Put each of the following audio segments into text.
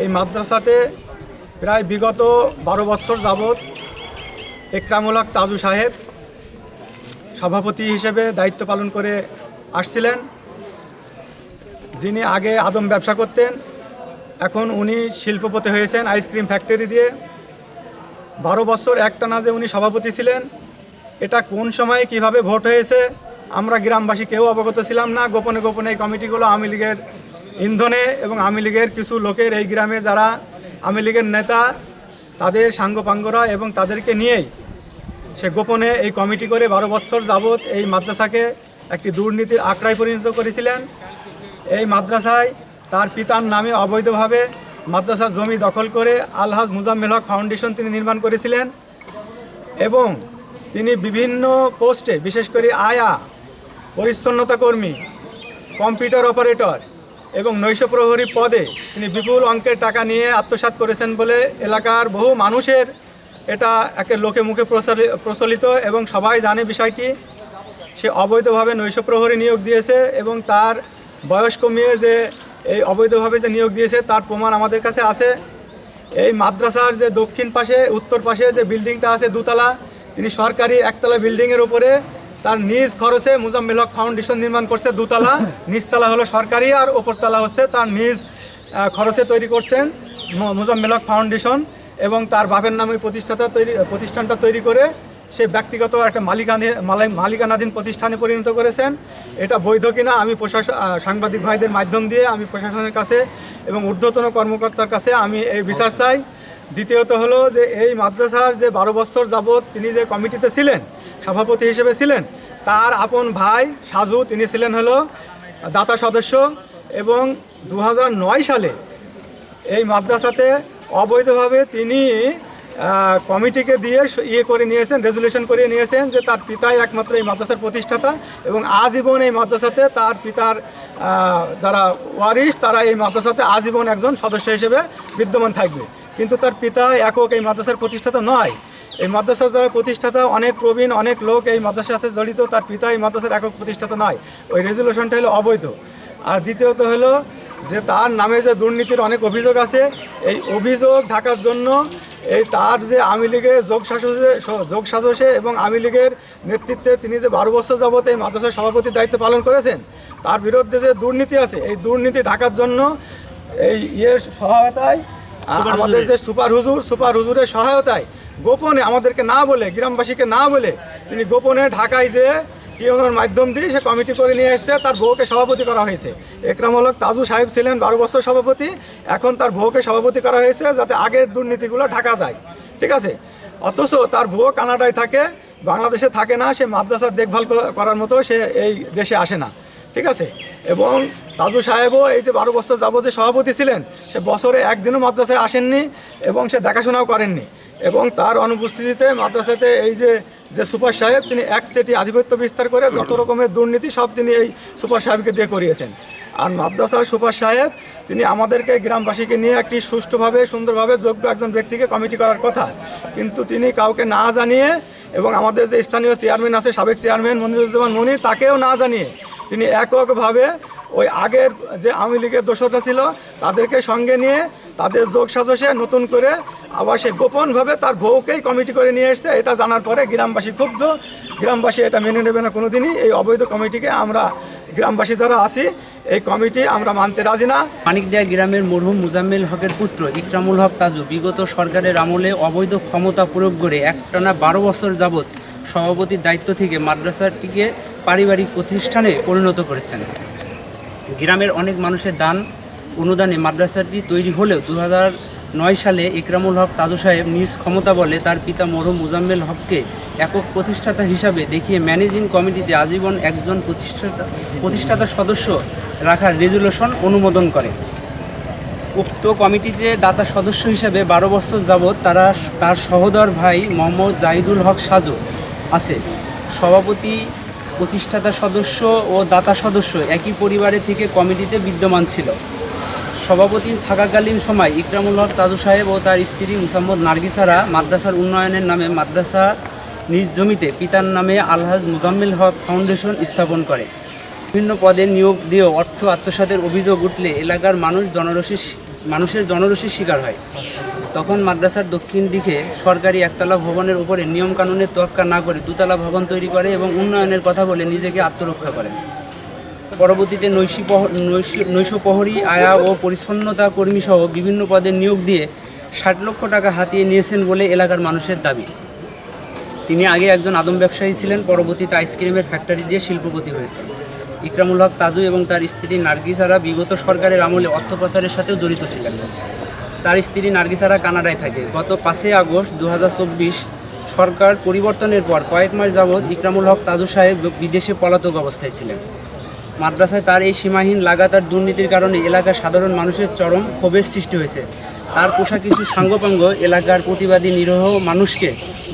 এই মাদ্রাসাতে প্রায় বিগত বারো বছর যাবৎ একরামুল হক তাজু সাহেব সভাপতি হিসেবে দায়িত্ব পালন করে আসছিলেন। যিনি আগে আদম ব্যবসা করতেন, এখন উনি শিল্পপতি হয়েছেন আইসক্রিম ফ্যাক্টরি দিয়ে। বারো বছর একটানা যে উনি সভাপতি ছিলেন, এটা কোন সময়ে কীভাবে ভোট হয়েছে, আমরা গ্রামবাসী কেউ অবগত ছিলাম না। গোপনে গোপনে এই কমিটিগুলো আওয়ামী লীগের ইন্ধনে এবং আওয়ামী লীগের কিছু লোকের এই গ্রামে যারা আওয়ামী লীগের নেতা, তাদের সাঙ্গপাঙ্গরা এবং তাদেরকে নিয়েই সে গোপনে এই কমিটি করে বারো বছর যাবৎ এই মাদ্রাসাকে একটি দুর্নীতির আঁকড়ায় পরিণত করেছিলেন। এই মাদ্রাসায় তার পিতার নামে অবৈধভাবে মাদ্রাসার জমি দখল করে আলহাজ মুজাম্মেল হক ফাউন্ডেশন তিনি নির্মাণ করেছিলেন এবং তিনি বিভিন্ন পোস্টে, বিশেষ করে আয়া, পরিচ্ছন্নতা কর্মী, কম্পিউটার অপারেটর এবং নৈশ প্রহরী পদে তিনি বিপুল অঙ্কের টাকা নিয়ে আত্মসাৎ করেছেন বলে এলাকার বহু মানুষের এটা একে লোকে মুখে প্রচলিত এবং সবাই জানে বিষয়টি। সে অবৈধভাবে নৈশ প্রহরী নিয়োগ দিয়েছে এবং তার বয়স কমিয়ে যে এই অবৈধভাবে যে নিয়োগ দিয়েছে তার প্রমাণ আমাদের কাছে আছে। এই মাদ্রাসার যে দক্ষিণ পাশে, উত্তর পাশে যে বিল্ডিংটা আছে দুতলা, তিনি সরকারি একতলা বিল্ডিংয়ের উপরে তার নিজ খরচে মুজাম্মেল হক ফাউন্ডেশন নির্মাণ করছে দুতলা, নিচতলা হলো সরকারি আর ওপরতলা হচ্ছে তার নিজ খরচে তৈরি করছেন মুজাম্মেল হক ফাউন্ডেশন এবং তার বাপের নামে প্রতিষ্ঠাতা তৈরি, প্রতিষ্ঠানটা তৈরি করে সে ব্যক্তিগত একটা মালিকানে মালিকানাধীন প্রতিষ্ঠানে পরিণত করেছেন। এটা বৈধ কিনা আমি প্রশাসন সাংবাদিক ভাইদের মাধ্যম দিয়ে আমি প্রশাসনের কাছে এবং ঊর্ধ্বতন কর্মকর্তার কাছে আমি এই বিচার চাই। দ্বিতীয়ত হলো যে এই মাদ্রাসার যে বারো বছর যাবৎ তিনি যে কমিটিতে ছিলেন, সভাপতি হিসেবে ছিলেন, তার আপন ভাই সাজু তিনি ছিলেন হলো দাতা সদস্য এবং দু হাজার নয় সালে এই মাদ্রাসাতে অবৈধভাবে তিনি কমিটিকে দিয়ে ইয়ে করে নিয়েছেন রেজুলেশন করে নিয়েছেন যে তার পিতাই একমাত্র এই মাদ্রাসার প্রতিষ্ঠাতা এবং আজীবন এই মাদ্রাসাতে তার পিতার যারা ওয়ারিশ তারা এই মাদ্রাসাতে আজীবন একজন সদস্য হিসেবে বিদ্যমান থাকবে। কিন্তু তার পিতা একক এই মাদ্রাসার প্রতিষ্ঠাতা নয়। এই মাদ্রাসার যারা প্রতিষ্ঠাতা, অনেক প্রবীণ, অনেক লোক এই মাদ্রাসার সাথে জড়িত, তার পিতা এই মাদ্রাসার একক প্রতিষ্ঠাতা নয়। ওই রেজুলেশনটা হলো অবৈধ। আর দ্বিতীয়ত হলো যে তার নামে যে দুর্নীতির অনেক অভিযোগ আছে, এই অভিযোগ ঢাকার জন্য এই তার যে আওয়ামী লীগের যোগ শাসনে যোগ সাজসে এবং আওয়ামী লীগের নেতৃত্বে তিনি যে বারো বছর যাবত এই মাদ্রাসার সভাপতির দায়িত্ব পালন করেছেন, তার বিরুদ্ধে যে দুর্নীতি আছে, এই দুর্নীতি ঢাকার জন্য এই ইয়ের সহায়তায় আমাদের যে সুপার হুজুর সুপার হুজুরের সহায়তায় গোপনে আমাদেরকে না বলে গ্রামবাসীকে না বলে তিনি গোপনে ঢাকায় যে টিউনের মাধ্যম দিয়ে সে কমিটি করে নিয়ে এসছে তার বউকে সভাপতি করা হয়েছে। একরামুল হক তাজু সাহেব ছিলেন বারো বছর সভাপতি এখন তার বউকে সভাপতি করা হয়েছে যাতে আগের দুর্নীতিগুলো ঢাকা যায়। ঠিক আছে? অথচ তার বউ কানাডায় থাকে বাংলাদেশে থাকে না সে মাদ্রাসার দেখভাল করার মতো সে এই দেশে আসে না। ঠিক আছে? এবং তাজু সাহেবও এই যে বারো বছর যাবত যে সভাপতি ছিলেন, সে বছরে একদিনও মাদ্রাসায় আসেননি এবং সে দেখাশোনাও করেননি। এবং তার অনুপস্থিতিতে মাদ্রাসাতে এই যে যে সুপার সাহেব, তিনি এক সেটি আধিপত্য বিস্তার করে যত রকমের দুর্নীতি, সব তিনি এই সুপার সাহেবকে দিয়ে করিয়েছেন। আর মাদ্রাসার সুপার সাহেব, তিনি আমাদেরকে গ্রামবাসীকে নিয়ে একটি সুষ্ঠুভাবে, সুন্দরভাবে যোগ্য একজন ব্যক্তিকে কমিটি করার কথা। কিন্তু তিনি কাউকে না জানিয়ে এবং আমাদের যে স্থানীয় চেয়ারম্যান আছে, সাবেক চেয়ারম্যান মনিরুজ্জামান মনি, তাকেও না জানিয়ে তিনি এককভাবে ওই আগের যে আওয়ামী লীগের দোষরটা ছিল, তাদেরকে সঙ্গে নিয়ে তাদের যোগ সাজসে নতুন করে আবার সে গোপনভাবে তার বউকেই কমিটি করে নিয়ে এসছে। এটা জানার পরে গ্রামবাসী ক্ষুব্ধ। গ্রামবাসী এটা মেনে নেবে না কোনো দিনই এই অবৈধ কমিটিকে আমরা গ্রামবাসী যারা আছি, এই কমিটি আমরা মানতে রাজি না। মানিকদিয়া গ্রামের মরহুম মুজাম্মেল হকের পুত্র ইকরামুল হক তাজু বিগত সরকারের আমলে অবৈধ ক্ষমতা প্রয়োগ করে একটানা বারো বছর যাবৎ সভাপতির দায়িত্ব থেকে মাদ্রাসাটিকে পারিবারিক প্রতিষ্ঠানে পরিণত করেছেন। গ্রামের অনেক মানুষের দান, অনুদানে মাদ্রাসাটি তৈরি হলেও দু নয় সালে ইকরামুল হক তাজু সাহেব নিজ ক্ষমতা বলে তার পিতা মরহুম মুজাম্মেল হককে একক প্রতিষ্ঠাতা হিসাবে দেখিয়ে ম্যানেজিং কমিটিতে আজীবন একজন প্রতিষ্ঠাতা প্রতিষ্ঠাতা সদস্য রাখার রেজুলেশন অনুমোদন করে। উক্ত কমিটিতে দাতা সদস্য হিসাবে বারো বছর যাবৎ তারা, তার সহোদর ভাই মোহাম্মদ জাহিদুল হক সাজু আছে। সভাপতি প্রতিষ্ঠাতা সদস্য ও দাতা সদস্য একই পরিবারে থেকে কমিটিতে বিদ্যমান ছিল। সভাপতি থাকাকালীন সময় ইকরামুল হক তাজু সাহেব ও তার স্ত্রী মুসাম্মদ নার্গিসারা মাদ্রাসার উন্নয়নের নামে মাদ্রাসা নিজ জমিতে পিতার নামে আলহাজ মুজাম্মিল হক ফাউন্ডেশন স্থাপন করে। বিভিন্ন পদে নিয়োগ দিয়েও অর্থ আত্মসাতের অভিযোগ উঠলে এলাকার মানুষ জনরোষে মানুষের জনরোষের শিকার হয়। তখন মাদ্রাসার দক্ষিণ দিকে সরকারি একতলা ভবনের উপরে নিয়মকানুনের তোয়াক্কা না করে দুতলা ভবন তৈরি করে এবং উন্নয়নের কথা বলে নিজেকে আত্মরক্ষা করে। পরবর্তীতে নৈশী নৈশী- নৈশপ্রহরী আয়া ও পরিচ্ছন্নতা কর্মী সহ বিভিন্ন পদে নিয়োগ দিয়ে ষাট লক্ষ টাকা হাতিয়ে নিয়েছেন বলে এলাকার মানুষের দাবি। তিনি আগে একজন আদম ব্যবসায়ী ছিলেন, পরবর্তীতে আইসক্রিমের ফ্যাক্টরি দিয়ে শিল্পপতি হয়েছেন। ইকরামুল হক তাজু এবং তার স্ত্রী নার্গিসারা বিগত সরকারের আমলে অর্থ পাচারের সাথেও জড়িত ছিলেন। তার স্ত্রী নার্গিসারা কানাডায় থাকে। গত পাঁচই আগস্ট দু হাজার চব্বিশ সরকার পরিবর্তনের পর কয়েক মাস যাবৎ ইকরামুল হক তাজু সাহেব বিদেশে পলাতক অবস্থায় ছিলেন। মাদ্রাসায় তার এই সীমাহীন লাগাতার দুর্নীতির কারণে এলাকার সাধারণ মানুষের চরম ক্ষোভের সৃষ্টি হয়েছে। তার পোষা কিছু সাঙ্গপাঙ্গ এলাকার প্রতিবাদী নিরহ মানুষকে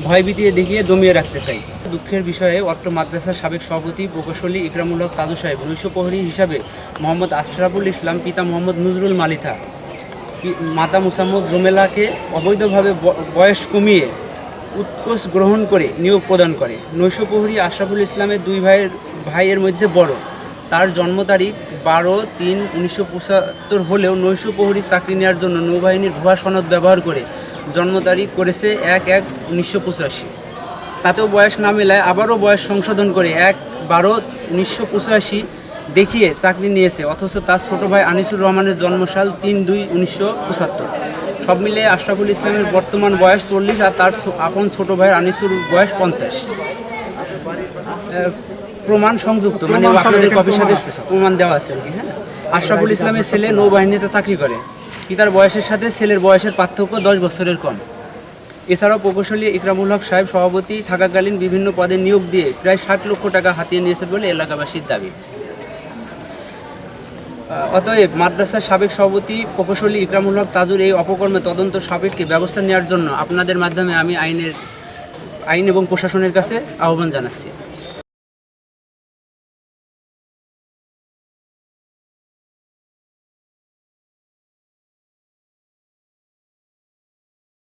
ভয়ভীতি দেখিয়ে দমিয়ে রাখতে চাই। দুঃখের বিষয়ে অত্র মাদ্রাসার সাবেক সভাপতি প্রকৌশলী ইকরামুল হক তাজু সাহেব নৈশ প্রহরী হিসাবে মোহাম্মদ আশরাফুল ইসলাম, পিতা মোহাম্মদ নজরুল মালিথা মাতা মুসাম্মদ রুমেলাকে অবৈধভাবে বয়স কমিয়ে উৎকোষ গ্রহণ করে, নিয়োগ প্রদান করে। নৈশপ্রহরী আশরাফুল ইসলামের দুই ভাইয়ের ভাইয়ের মধ্যে বড়। তার জন্ম তারিখ বারো তিন উনিশশো পঁচাত্তর হলেও নৈশপ্রহরী চাকরি নেওয়ার জন্য নৌবাহিনীর ভুয়া সনদ ব্যবহার করে জন্ম তারিখ করেছে এক এক উনিশশো পঁচাশি। তাতেও বয়স না মেলায় আবারও বয়স সংশোধন করে এক বারো উনিশশো পঁচাশি দেখিয়ে চাকরি নিয়েছে অথচ তার ছোট ভাই আনিসুর রহমানের জন্মসাল তিন দুই উনিশশো পঁচাত্তর। সব মিলিয়ে আশরাফুল ইসলামের বর্তমান বয়স চল্লিশ আর তার আপন ছোট ভাই আনিসুর বয়স পঞ্চাশ। প্রমাণ সংযুক্ত মানে আপনাদের কপির সাথে প্রমাণ দেওয়া আছে আর কি হ্যাঁ? আশরাফুল ইসলামের ছেলে নৌবাহিনীতে চাকরি করে। পিতার বয়সের সাথে ছেলের বয়সের পার্থক্য দশ বছরের কম। এছাড়াও প্রকৌশলী ইকরামুল হক সাহেব সভাপতি থাকাকালীন বিভিন্ন পদে নিয়োগ দিয়ে প্রায় ষাট লক্ষ টাকা হাতিয়ে নিয়েছেন বলে এলাকাবাসীর দাবি। অতএব মাদ্রাসার সাবেক সভাপতি প্রকৌশলী ইকরামুল হক তাজুর এই অপকর্মে তদন্ত সাপেক্ষে ব্যবস্থা নেওয়ার জন্য আপনাদের মাধ্যমে আমি আইনের, আইন এবং প্রশাসনের কাছে আহ্বান জানাচ্ছি।